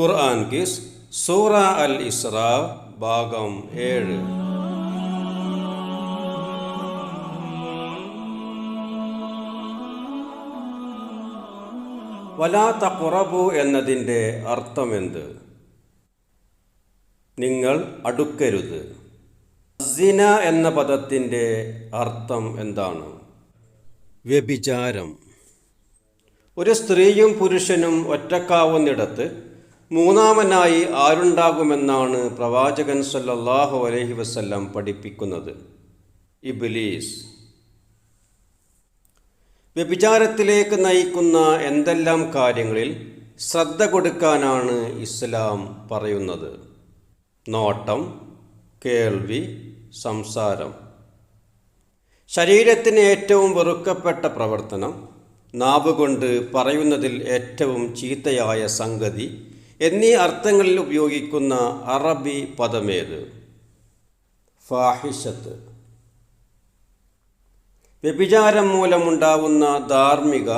ഖുർആൻ kiss സൂറ അൽ ഇസ്ര ഭാഗം ഏഴ്. വലാ തഖറബു എന്നതിന്റെ അർത്ഥമെന്ത്? നിങ്ങൾ അടുക്കരുത്. സിന എന്ന പദത്തിന്റെ അർത്ഥം എന്താണ്? വ്യഭിചാരം. ഒരു സ്ത്രീയും പുരുഷനും ഒറ്റക്കാവുന്നിടത്ത് മൂന്നാമനായി ആരുണ്ടാകുമെന്നാണ് പ്രവാചകൻ സല്ലല്ലാഹു അലൈഹി വസ്ല്ലാം പഠിപ്പിക്കുന്നത്. ഇബ്ലീസ്. വ്യഭിചാരത്തിലേക്ക് നയിക്കുന്ന എന്തെല്ലാം കാര്യങ്ങളിൽ ശ്രദ്ധ കൊടുക്കാനാണ് ഇസ്ലാം പറയുന്നത്? നോട്ടം കേൾവി സംസാരം. ശരീരത്തിന് ഏറ്റവും വെറുക്കപ്പെട്ട പ്രവർത്തനം നാവുകൊണ്ട് പറയുന്നതിൽ ഏറ്റവും ചീത്തയായ സംഗതി എന്നീ അർത്ഥങ്ങളിൽ ഉപയോഗിക്കുന്ന അറബി പദമേത്? ഫാഹിഷത്ത്. വ്യഭിചാരം മൂലമുണ്ടാവുന്ന ധാർമ്മിക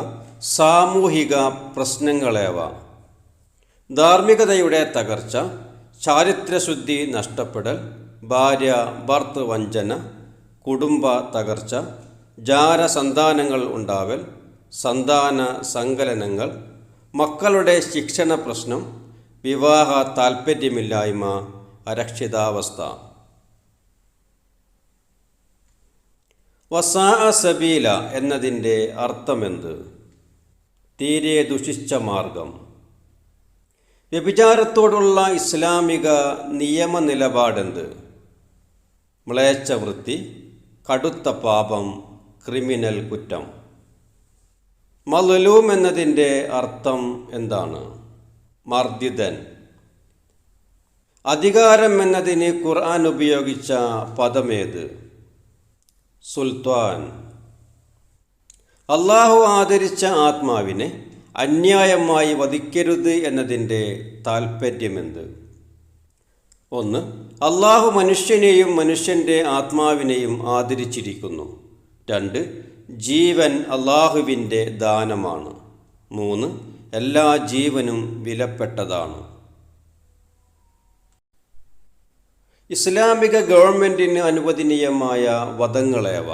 സാമൂഹിക പ്രശ്നങ്ങളേവ? ധാർമ്മികതയുടെ തകർച്ച ചാരിത്രശുദ്ധി നഷ്ടപ്പെടൽ ഭാര്യ ഭർത്ത് വഞ്ചന കുടുംബ തകർച്ച ജാരസന്താനങ്ങൾ ഉണ്ടാവൽ സന്താന സങ്കലനങ്ങൾ മക്കളുടെ ശിക്ഷണ പ്രശ്നം വിവാഹ താൽപ്പര്യമില്ലായ്മ അരക്ഷിതാവസ്ഥ. വസാ സബീല എന്നതിന്റെ അർത്ഥമെന്ത്? തീരെ ദുഷിച്ച മാർഗം. വ്യഭിചാരത്തോടുള്ള ഇസ്ലാമിക നിയമ നിലപാടെന്ത് മ്ളേച്ച വൃത്തി കടുത്ത പാപം ക്രിമിനൽ കുറ്റം. മലലൂം എന്നതിന്റെ അർത്ഥം എന്താണ്? മർദ്ദിതൻ. അധികാരം എന്നതിന് ഖുർആൻ ഉപയോഗിച്ച പദമേത്? സുൽത്താൻ. അള്ളാഹു ആദരിച്ച ആത്മാവിനെ അന്യായമായി വധിക്കരുത് എന്നതിന്റെ താൽപ്പര്യമെന്ത്? ഒന്ന് അള്ളാഹു മനുഷ്യനെയും മനുഷ്യന്റെ ആത്മാവിനെയും ആദരിച്ചിരിക്കുന്നു. രണ്ട് ജീവൻ അള്ളാഹുവിന്റെ ദാനമാണ്. മൂന്ന് എല്ലാ ജീവനും വിലപ്പെട്ടതാണ്. ഇസ്ലാമിക ഗവൺമെന്റിന് അനുവദനീയമായ വധങ്ങളേവ?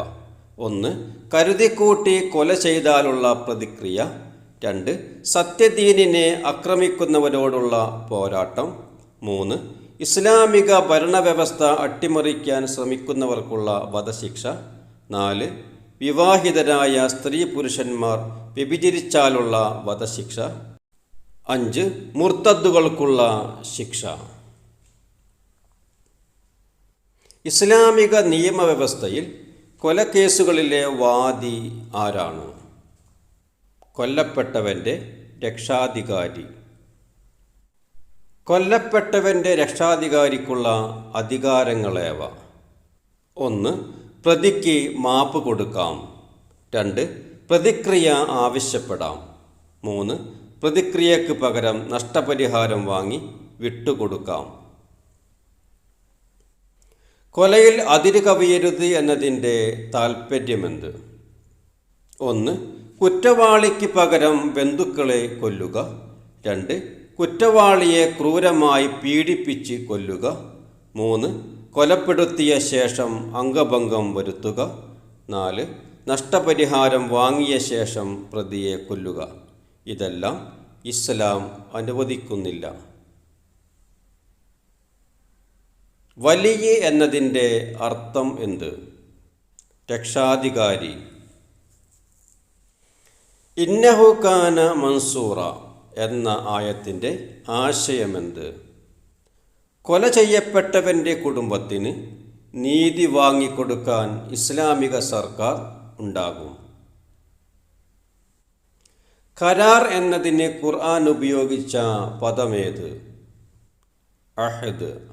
ഒന്ന് കരുതിക്കൂട്ടി കൊല ചെയ്താലുള്ള പ്രതിക്രിയ. രണ്ട് സത്യദീനിനെ ആക്രമിക്കുന്നവരോടുള്ള പോരാട്ടം. മൂന്ന് ഇസ്ലാമിക ഭരണവ്യവസ്ഥ അട്ടിമറിക്കാൻ ശ്രമിക്കുന്നവർക്കുള്ള വധശിക്ഷ. നാല് വിവാഹിതരായ സ്ത്രീ പുരുഷന്മാർ വ്യഭിചരിച്ചാലുള്ള വധശിക്ഷ. അഞ്ച് മുർത്തദ്ദുകൾക്കുള്ള ശിക്ഷ. ഇസ്ലാമിക നിയമവ്യവസ്ഥയിൽ കൊലക്കേസുകളിലെ വാദി ആരാണ്? കൊല്ലപ്പെട്ടവന്റെ രക്ഷാധികാരി. കൊല്ലപ്പെട്ടവന്റെ രക്ഷാധികാരിക്കുള്ള അധികാരങ്ങളേവ? ഒന്ന് പ്രതിക്ക് മാപ്പ് കൊടുക്കാം. രണ്ട് പ്രതിക്രിയ ആവശ്യപ്പെടാം. മൂന്ന് പ്രതിക്രിയക്ക് പകരം നഷ്ടപരിഹാരം വാങ്ങി വിട്ടുകൊടുക്കാം. കൊലയിൽ അതിര് കവിയരുത് എന്നതിന്റെ താൽപ്പര്യമെന്ത്? ഒന്ന് കുറ്റവാളിക്ക് പകരം ബന്ധുക്കളെ കൊല്ലുക. രണ്ട് കുറ്റവാളിയെ ക്രൂരമായി പീഡിപ്പിച്ച് കൊല്ലുക. മൂന്ന് കൊലപ്പെടുത്തിയ ശേഷം അംഗഭംഗം വരുത്തുക. നാല് നഷ്ടപരിഹാരം വാങ്ങിയ ശേഷം പ്രതിയെ കൊല്ലുക. ഇതെല്ലാം ഇസ്ലാം അനുവദിക്കുന്നില്ല. വലിയ എന്നതിന്റെ അർത്ഥം എന്ത്? രക്ഷാധികാരി. ഇന്നഹുഖാന മൻസൂറ എന്ന ആയത്തിന്റെ ആശയമെന്ത്? കൊല ചെയ്യപ്പെട്ടവന്റെ കുടുംബത്തിന് നീതി വാങ്ങിക്കൊടുക്കാൻ ഇസ്ലാമിക സർക്കാർ ഉണ്ടാകും. കരാർ എന്നതിന് ഖുർആൻ ഉപയോഗിച്ച പദമേത്? അഹദ്.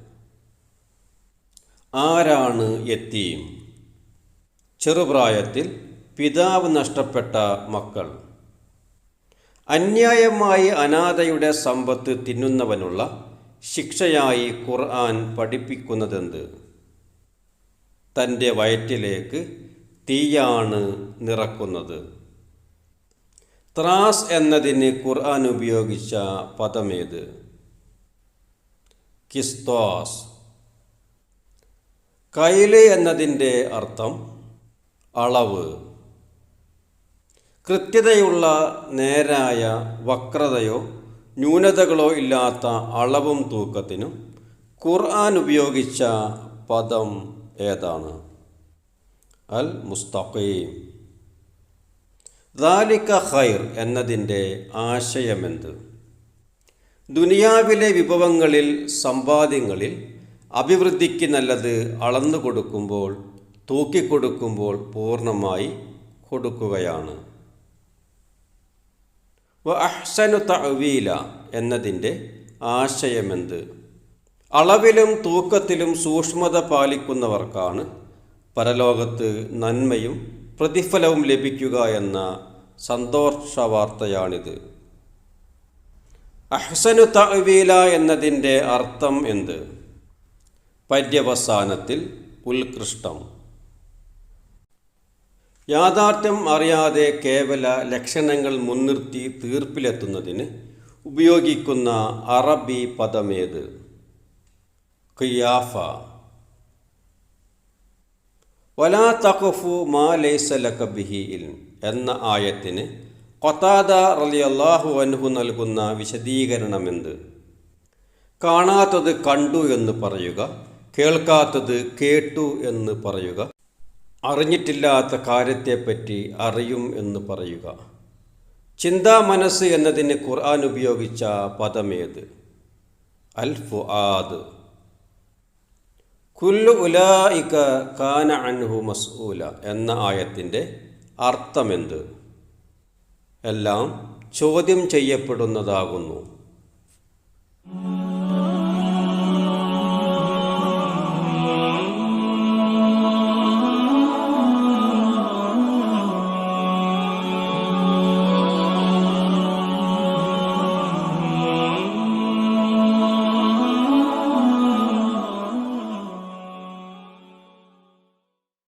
ആരാണ് എത്തിയും ചെറുപ്രായത്തിൽ പിതാവ് നഷ്ടപ്പെട്ട മക്കൾ. അന്യായമായി അനാഥയുടെ സമ്പത്ത് തിന്നുന്നവനുള്ള ശിക്ഷയായി ഖുർആൻ പഠിപ്പിക്കുന്നതെന്ത്? തന്റെ വയറ്റിലേക്ക് തീയാണ് നിറക്കുന്നത്. ത്രാസ് എന്നതിന് ഖുർആൻ ഉപയോഗിച്ച പദമേത്? കിസ്തോസ്. കൈൽ എന്നതിന്റെ അർത്ഥം അളവ്. കൃത്യതയുള്ള നേരായ വക്രതയോ ന്യൂനതകളോ ഇല്ലാത്ത അളവും തൂക്കത്തിനും ഖുർആൻ ഉപയോഗിച്ച പദം ഏതാണ്? അൽ മുസ്തഖീം. ദാലിക ഖൈർ എന്നതിന്റെ ആശയമെന്ത്? ദുനിയാവിലെ വിഭവങ്ങളിൽ സമ്പാദ്യങ്ങളിൽ അഭിവൃദ്ധിക്ക് നല്ലത് അളന്നു കൊടുക്കുമ്പോൾ തൂക്കിക്കൊടുക്കുമ്പോൾ പൂർണമായി കൊടുക്കുകയാണ്. വ അഹ്സനു തവീല എന്നതിന്റെ ആശയമെന്ത്? അളവിലും തൂക്കത്തിലും സൂക്ഷ്മത പാലിക്കുന്നവർക്കാണ് പരലോകത്ത് നന്മയും പ്രതിഫലവും ലഭിക്കുക എന്ന സന്തോഷ വാർത്തയാണിത് അഹ്സനു തവീല എന്നതിന്റെ അർത്ഥം എന്ത്? പര്യവസാനത്തിൽ ഉത്കൃഷ്ടം. യാഥാർത്ഥ്യം അറിയാതെ കേവല ലക്ഷണങ്ങൾ മുൻനിർത്തി തീർപ്പിലെത്തുന്നതിന് ഉപയോഗിക്കുന്ന അറബി പദമേത്? ഖിയാഫ. വലാ തഖഫു മാ ലൈസ ലക ബിഹി എന്ന ആയത്തിന് ഖതാദ റളിയല്ലാഹു അൻഹു നൽകുന്ന വിശദീകരണമെന്ത്? കാണാത്തത് കണ്ടു എന്ന് പറയുക കേൾക്കാത്തത് കേട്ടു എന്ന് പറയുക അറിഞ്ഞിട്ടില്ലാത്ത കാര്യത്തെപ്പറ്റി അറിയും എന്ന് പറയുക. ചിന്താ മനസ്സ് എന്നതിന് ഖുർആൻ ഉപയോഗിച്ച പദമേത്? അൽ ഫുആദ് കുല്ലു ഉലായിക കാന അൻഹു മസ്ഊല എന്ന ആയത്തിന്റെ അർത്ഥമെന്ത്? എല്ലാം ചോദ്യം ചെയ്യപ്പെടുന്നതാകുന്നു.